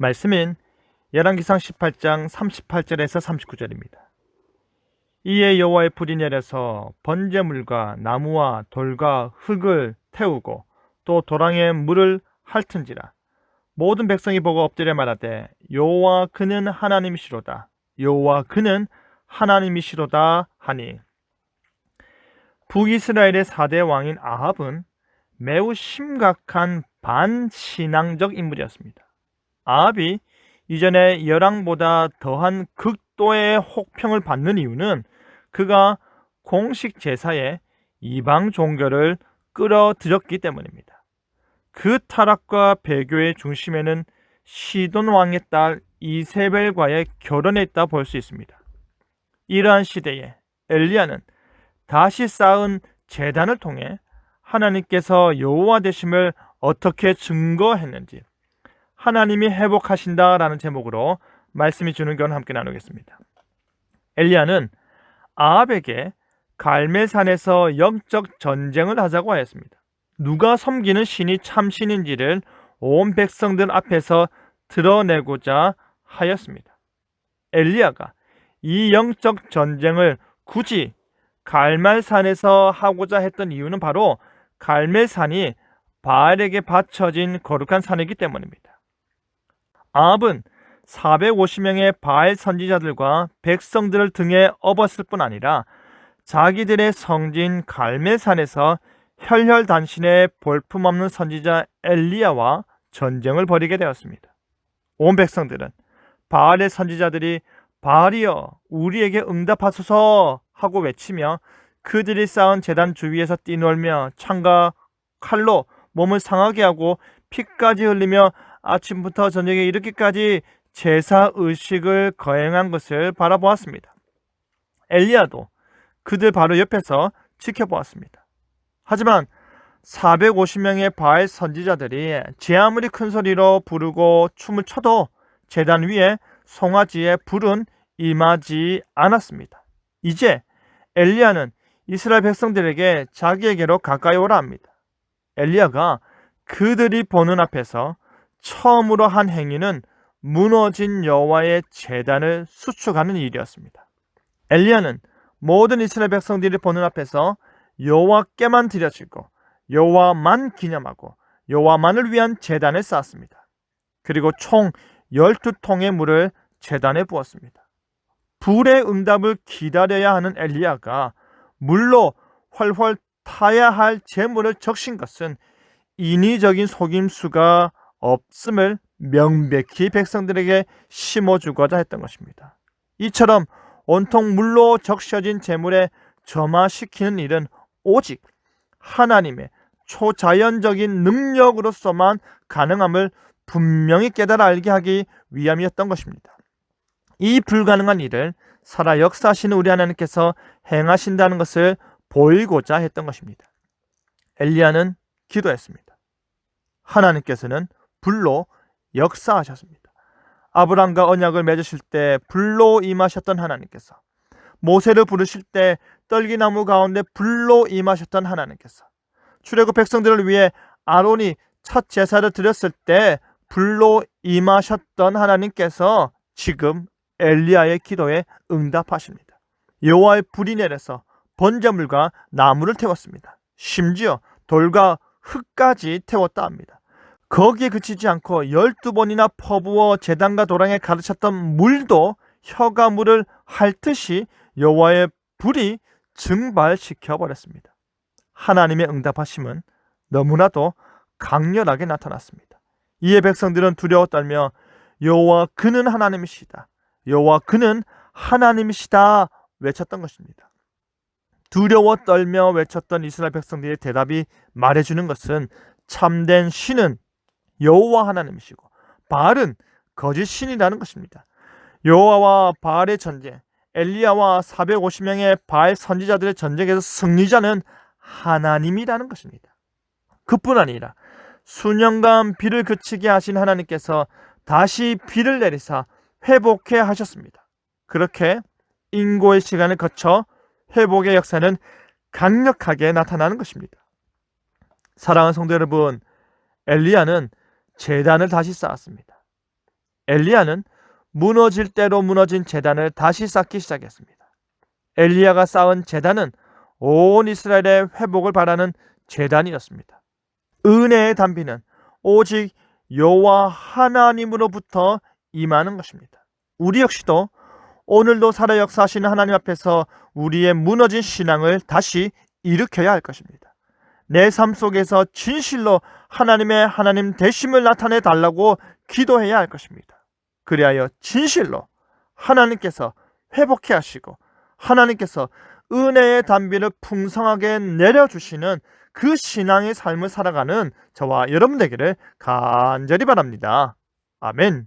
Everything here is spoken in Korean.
말씀인 열왕기상 18장 38절에서 39절입니다. 이에 여호와의 불이 내려서 번제물과 나무와 돌과 흙을 태우고 또 도랑에 물을 핥은지라 모든 백성이 보고 엎드려 말하되 여호와 그는 하나님이시로다 여호와 그는 하나님이시로다 하니 북이스라엘의 4대 왕인 아합은 매우 심각한 반신앙적 인물이었습니다. 아합이 이전에 열왕보다 더한 극도의 혹평을 받는 이유는 그가 공식 제사에 이방 종교를 끌어들였기 때문입니다. 그 타락과 배교의 중심에는 시돈 왕의 딸 이세벨과의 결혼에 있다 볼 수 있습니다. 이러한 시대에 엘리야는 다시 쌓은 재단을 통해 하나님께서 여호와 되심을 어떻게 증거했는지 하나님이 회복하신다라는 제목으로 말씀이 주는 건 함께 나누겠습니다. 엘리야는 아합에게 갈멜산에서 영적 전쟁을 하자고 하였습니다. 누가 섬기는 신이 참 신인지를 온 백성들 앞에서 드러내고자 하였습니다. 엘리야가 이 영적 전쟁을 굳이 갈멜산에서 하고자 했던 이유는 바로 갈멜산이 바알에게 바쳐진 거룩한 산이기 때문입니다. 아합은 450명의 바알 선지자들과 백성들을 등에 업었을 뿐 아니라 자기들의 성진 갈멜산에서 혈혈단신의 볼품없는 선지자 엘리야와 전쟁을 벌이게 되었습니다. 온 백성들은 바알의 선지자들이 바알이여 우리에게 응답하소서 하고 외치며 그들이 쌓은 재단 주위에서 뛰놀며 창과 칼로 몸을 상하게 하고 피까지 흘리며 아침부터 저녁에 이렇게까지 제사 의식을 거행한 것을 바라보았습니다. 엘리야도 그들 바로 옆에서 지켜보았습니다. 하지만 450명의 바알 선지자들이 제 아무리 큰 소리로 부르고 춤을 춰도 재단 위에 송아지의 불은 임하지 않았습니다. 이제 엘리야는 이스라엘 백성들에게 자기에게로 가까이 오라 합니다. 엘리야가 그들이 보는 앞에서 처음으로 한 행위는 무너진 여호와의 재단을 수축하는 일이었습니다. 엘리야는 모든 이스라엘 백성들이 보는 앞에서 여호와께만 드려지고 여호와만 기념하고 여호와만을 위한 재단을 쌓았습니다. 그리고 총 12통의 물을 재단에 부었습니다. 불의 응답을 기다려야 하는 엘리야가 물로 훨훨 타야 할 재물을 적신 것은 인위적인 속임수가 없음을 명백히 백성들에게 심어주고자 했던 것입니다. 이처럼 온통 물로 적셔진 재물에 점화시키는 일은 오직 하나님의 초자연적인 능력으로서만 가능함을 분명히 깨달아 알게 하기 위함이었던 것입니다. 이 불가능한 일을 살아 역사하시는 우리 하나님께서 행하신다는 것을 보이고자 했던 것입니다. 엘리야는 기도했습니다. 하나님께서는 불로 역사하셨습니다. 아브람과 언약을 맺으실 때 불로 임하셨던 하나님께서 모세를 부르실 때 떨기나무 가운데 불로 임하셨던 하나님께서 출애굽 백성들을 위해 아론이 첫 제사를 드렸을 때 불로 임하셨던 하나님께서 지금 엘리야의 기도에 응답하십니다. 여호와의 불이 내려서 번제물과 나무를 태웠습니다. 심지어 돌과 흙까지 태웠다 합니다. 거기에 그치지 않고 12번이나 퍼부어 재단과 도랑에 가르쳤던 물도 혀가 물을 핥듯이 여호와의 불이 증발시켜 버렸습니다. 하나님의 응답하심은 너무나도 강렬하게 나타났습니다. 이에 백성들은 두려워 떨며 여호와 그는 하나님이시다. 여호와 그는 하나님이시다 외쳤던 것입니다. 두려워 떨며 외쳤던 이스라엘 백성들의 대답이 말해주는 것은 참된 신은 여호와 하나님이시고 바알은 거짓 신이라는 것입니다. 여호와와 바알의 전쟁, 엘리야와 450명의 바알 선지자들의 전쟁에서 승리자는 하나님이라는 것입니다. 그뿐 아니라 수년간 비를 그치게 하신 하나님께서 다시 비를 내리사 회복해 하셨습니다. 그렇게 인고의 시간을 거쳐 회복의 역사는 강력하게 나타나는 것입니다. 사랑하는 성도 여러분, 엘리야는 재단을 다시 쌓았습니다. 엘리야는 무너질 대로 무너진 재단을 다시 쌓기 시작했습니다. 엘리야가 쌓은 재단은 온 이스라엘의 회복을 바라는 재단이었습니다. 은혜의 단비는 오직 여호와 하나님으로부터 임하는 것입니다. 우리 역시도 오늘도 살아 역사하시는 하나님 앞에서 우리의 무너진 신앙을 다시 일으켜야 할 것입니다. 내 삶 속에서 진실로 하나님의 하나님 되심을 나타내 달라고 기도해야 할 것입니다. 그리하여 진실로 하나님께서 회복해 하시고 하나님께서 은혜의 단비를 풍성하게 내려주시는 그 신앙의 삶을 살아가는 저와 여러분 되기를 간절히 바랍니다. 아멘.